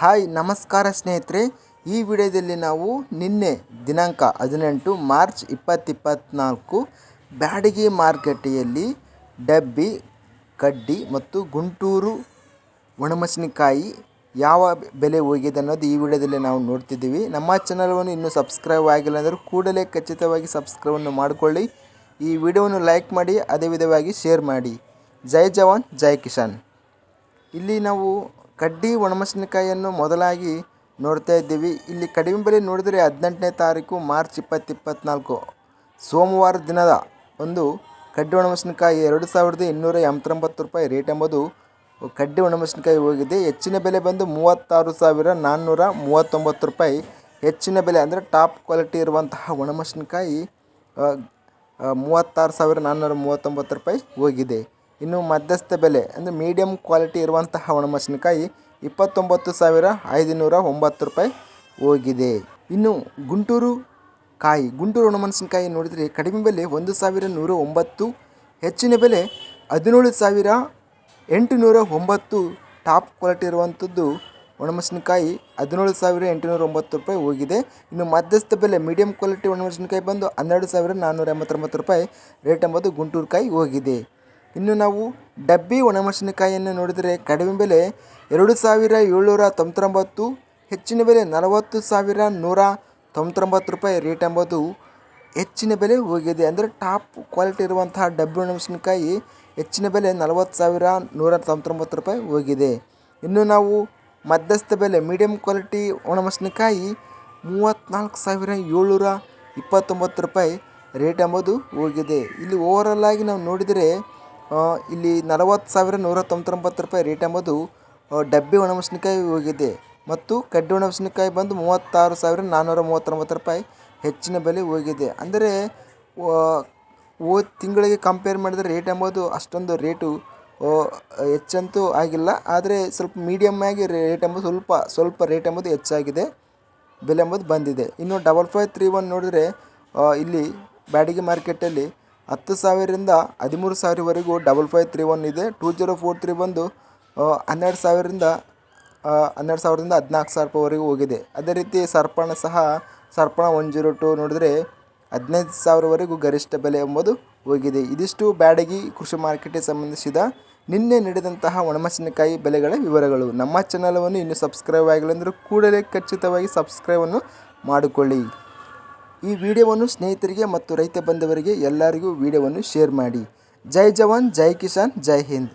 Hi, ನಮಸ್ಕಾರ ಸ್ನೇಹಿತರೆ. ಈ ವಿಡಿಯೋದಲ್ಲಿ ನಾವು ನಿನ್ನೆ ದಿನಾಂಕ ಹದಿನೆಂಟು ಮಾರ್ಚ್ ಇಪ್ಪತ್ತಿಪ್ಪತ್ನಾಲ್ಕು ಬ್ಯಾಡಗಿ ಮಾರುಕಟ್ಟೆಯಲ್ಲಿ ಡಬ್ಬಿ, ಕಡ್ಡಿ ಮತ್ತು ಗುಂಟೂರು ಒಣಮೆಣಸಿನಕಾಯಿ ಯಾವ ಬೆಲೆ ಹೋಗಿದೆ ಅನ್ನೋದು ಈ ವಿಡಿಯೋದಲ್ಲಿ ನಾವು ನೋಡ್ತಿದ್ದೀವಿ. ನಮ್ಮ ಚಾನಲ್ವನ್ನು ಇನ್ನೂ ಸಬ್ಸ್ಕ್ರೈಬ್ ಆಗಿಲ್ಲ ಅಂದರೆ ಕೂಡಲೇ ಖಚಿತವಾಗಿ ಸಬ್ಸ್ಕ್ರೈಬನ್ನು ಮಾಡಿಕೊಳ್ಳಿ. ಈ ವಿಡಿಯೋವನ್ನು ಲೈಕ್ ಮಾಡಿ, ಅದೇ ವಿಧವಾಗಿ ಶೇರ್ ಮಾಡಿ. ಜೈ ಜವಾನ್, ಜೈ ಕಿಸಾನ್. ಇಲ್ಲಿ ನಾವು ಕಡ್ಡಿ ಒಣಮೆಣಸಿನಕಾಯಿಯನ್ನು ಮೊದಲಾಗಿ ನೋಡ್ತಾ ಇದ್ದೀವಿ. ಇಲ್ಲಿ ಕಡಿಮೆ ಬೆಲೆ ನೋಡಿದರೆ ಹದಿನೆಂಟನೇ ತಾರೀಕು, ಮಾರ್ಚ್ ಇಪ್ಪತ್ತು ಇಪ್ಪತ್ತ್ನಾಲ್ಕು ಸೋಮವಾರ ದಿನದ ಒಂದು ಕಡ್ಡಿ ಒಣಮೆಣಸಿನಕಾಯಿ ಎರಡು ಸಾವಿರದ ಇನ್ನೂರ ಎಂಬತ್ತೊಂಬತ್ತು ರೂಪಾಯಿ ರೇಟ್ ಎಂಬುದು ಕಡ್ಡಿ ಒಣಮೆಣಸಿನಕಾಯಿ ಹೋಗಿದೆ. ಹೆಚ್ಚಿನ ಬೆಲೆ ಬಂದು ಮೂವತ್ತಾರು ಸಾವಿರ ನಾನ್ನೂರ ಮೂವತ್ತೊಂಬತ್ತು ರೂಪಾಯಿ. ಹೆಚ್ಚಿನ ಬೆಲೆ ಅಂದರೆ ಟಾಪ್ ಕ್ವಾಲಿಟಿ ಇರುವಂತಹ ಒಣಮೆಣಸಿನಕಾಯಿ ಮೂವತ್ತಾರು ಸಾವಿರ ನಾನ್ನೂರ ಮೂವತ್ತೊಂಬತ್ತು ರೂಪಾಯಿ ಹೋಗಿದೆ. ಇನ್ನು ಮಧ್ಯಸ್ಥ ಬೆಲೆ, ಅಂದರೆ ಮೀಡಿಯಂ ಕ್ವಾಲಿಟಿ ಇರುವಂತಹ ಒಣಮೆಣಸಿನಕಾಯಿ ಇಪ್ಪತ್ತೊಂಬತ್ತು ಸಾವಿರ ಐದುನೂರ ಒಂಬತ್ತು ರೂಪಾಯಿ ಹೋಗಿದೆ. ಇನ್ನು ಗುಂಟೂರು ಕಾಯಿ, ಗುಂಟೂರು ಒಣಮೆಣಸಿನಕಾಯಿ ನೋಡಿದರೆ ಕಡಿಮೆ ಬೆಲೆ ಒಂದು ಸಾವಿರ ನೂರ ಒಂಬತ್ತು, ಹೆಚ್ಚಿನ ಬೆಲೆ ಹದಿನೇಳು ಸಾವಿರ ಎಂಟುನೂರ ಒಂಬತ್ತು ಟಾಪ್ ಕ್ವಾಲಿಟಿ ಇರುವಂಥದ್ದು ಒಣಮೆಣಸಿನಕಾಯಿ ಹದಿನೇಳು ಸಾವಿರ ಎಂಟುನೂರ ಒಂಬತ್ತು ರೂಪಾಯಿ ಹೋಗಿದೆ. ಇನ್ನು ಮಧ್ಯಸ್ಥ ಬೆಲೆ ಮೀಡಿಯಂ ಕ್ವಾಲಿಟಿ ಒಣಮೆಣಸಿನಕಾಯಿ ಬಂದು ಹನ್ನೆರಡು ಸಾವಿರ ನಾನ್ನೂರ ಎಂಬತ್ತೊಂಬತ್ತು ರೂಪಾಯಿ ರೇಟ್ ಎಂಬುದು ಗುಂಟೂರು ಕಾಯಿ ಹೋಗಿದೆ. ಇನ್ನು ನಾವು ಡಬ್ಬಿ ಒಣಮೆಣಸಿನಕಾಯಿಯನ್ನು ನೋಡಿದರೆ ಕಡಿಮೆ ಬೆಲೆ ಎರಡು ಸಾವಿರ ಏಳ್ನೂರ ತೊಂಬತ್ತೊಂಬತ್ತು, ಹೆಚ್ಚಿನ ಬೆಲೆ ನಲವತ್ತು ಸಾವಿರ ನೂರ ತೊಂಬತ್ತೊಂಬತ್ತು ರೂಪಾಯಿ ರೇಟ್ ಎಂಬುದು ಹೆಚ್ಚಿನ ಬೆಲೆ ಹೋಗಿದೆ. ಅಂದರೆ ಟಾಪ್ ಕ್ವಾಲಿಟಿ ಇರುವಂತಹ ಡಬ್ಬಿ ಒಣಮೆಣಸಿನಕಾಯಿ ಹೆಚ್ಚಿನ ಬೆಲೆ ನಲವತ್ತು ಸಾವಿರ ನೂರ ತೊಂಬತ್ತೊಂಬತ್ತು ರೂಪಾಯಿ ಹೋಗಿದೆ. ಇನ್ನು ನಾವು ಮಧ್ಯಸ್ಥ ಬೆಲೆ ಮೀಡಿಯಂ ಕ್ವಾಲಿಟಿ ಒಣಮೆಣಸಿನಕಾಯಿ ಮೂವತ್ತ್ನಾಲ್ಕು ಸಾವಿರ ಏಳ್ನೂರ ಇಪ್ಪತ್ತೊಂಬತ್ತು ರೂಪಾಯಿ ರೇಟ್ ಎಂಬುದು ಹೋಗಿದೆ. ಇಲ್ಲಿ ಓವರಲ್ ಆಗಿ ನಾವು ನೋಡಿದರೆ ಇಲ್ಲಿ ನಲವತ್ತು ಸಾವಿರ ನೂರ ತೊಂಬತ್ತೊಂಬತ್ತು ರೂಪಾಯಿ ರೇಟ್ ಎಂಬುದು ಡಬ್ಬಿ ಒಣಮೆಣಸಿನಕಾಯಿ ಹೋಗಿದೆ. ಮತ್ತು ಕಡ್ಡಿ ಒಣಮೆಣಸಿನಕಾಯಿ ಬಂದು ಮೂವತ್ತಾರು ಸಾವಿರ ನಾನ್ನೂರ ಮೂವತ್ತೊಂಬತ್ತು ರೂಪಾಯಿ ಹೆಚ್ಚಿನ ಬೆಲೆ ಹೋಗಿದೆ. ಅಂದರೆ ಓ ತಿಂಗಳಿಗೆ ಕಂಪೇರ್ ಮಾಡಿದರೆ ರೇಟ್ ಎಂಬುದು ಅಷ್ಟೊಂದು ರೇಟು ಹೆಚ್ಚಂತೂ ಆಗಿಲ್ಲ. ಆದರೆ ಸ್ವಲ್ಪ ಮೀಡಿಯಮ್ ಆಗಿ ರೇಟ್ ಎಂಬುದು ಸ್ವಲ್ಪ ಸ್ವಲ್ಪ ರೇಟ್ ಎಂಬುದು ಹೆಚ್ಚಾಗಿದೆ. ಬೆಲೆ ಎಂಬುದು ಬಂದಿದೆ. ಇನ್ನು ಡಬಲ್ ಫೈವ್ ತ್ರೀ ಒನ್ ನೋಡಿದರೆ ಇಲ್ಲಿ ಬ್ಯಾಡಗಿ ಮಾರ್ಕೆಟಲ್ಲಿ ಹತ್ತು ಸಾವಿರದಿಂದ ಹದಿಮೂರು ಸಾವಿರವರೆಗೂ ಡಬಲ್ ಫೈವ್ ತ್ರೀ ಒನ್ ಇದೆ. ಟೂ ಜೀರೋ ಫೋರ್ ತ್ರೀ ಬಂದು ಹನ್ನೆರಡು ಸಾವಿರದಿಂದ ಹನ್ನೆರಡು ಸಾವಿರದಿಂದ ಹದಿನಾಲ್ಕು ಸಾವಿರ ಹೋಗಿದೆ. ಅದೇ ರೀತಿ ಸರ್ಪಣ ಸಹ ಸರ್ಪಣ ಒನ್ ಜೀರೋ ಟು ನೋಡಿದರೆ ಹದಿನೈದು ಸಾವಿರವರೆಗೂ ಗರಿಷ್ಠ ಬೆಲೆ ಎಂಬುದು ಹೋಗಿದೆ. ಇದಿಷ್ಟು ಬ್ಯಾಡಗಿ ಕೃಷಿ ಮಾರ್ಕೆಟಿಗೆ ಸಂಬಂಧಿಸಿದ ನಿನ್ನೆ ನಡೆದಂತಹ ಒಣಮೆಣಸಿನಕಾಯಿ ಬೆಲೆಗಳ ವಿವರಗಳು. ನಮ್ಮ ಚಾನಲವನ್ನು ಇನ್ನೂ ಸಬ್ಸ್ಕ್ರೈಬ್ ಆಗಿಲ್ಲ ಅಂದರೆ ಕೂಡಲೇ ಖಚಿತವಾಗಿ ಸಬ್ಸ್ಕ್ರೈಬನ್ನು ಮಾಡಿಕೊಳ್ಳಿ. ಈ ವಿಡಿಯೋವನ್ನು ಸ್ನೇಹಿತರಿಗೆ ಮತ್ತು ರೈತ ಬಂಧುವರಿಗೆ ಎಲ್ಲರಿಗೂ ವಿಡಿಯೋವನ್ನು ಶೇರ್ ಮಾಡಿ. ಜೈ ಜವಾನ್, ಜೈ ಕಿಸಾನ್, ಜೈ ಹಿಂದ್.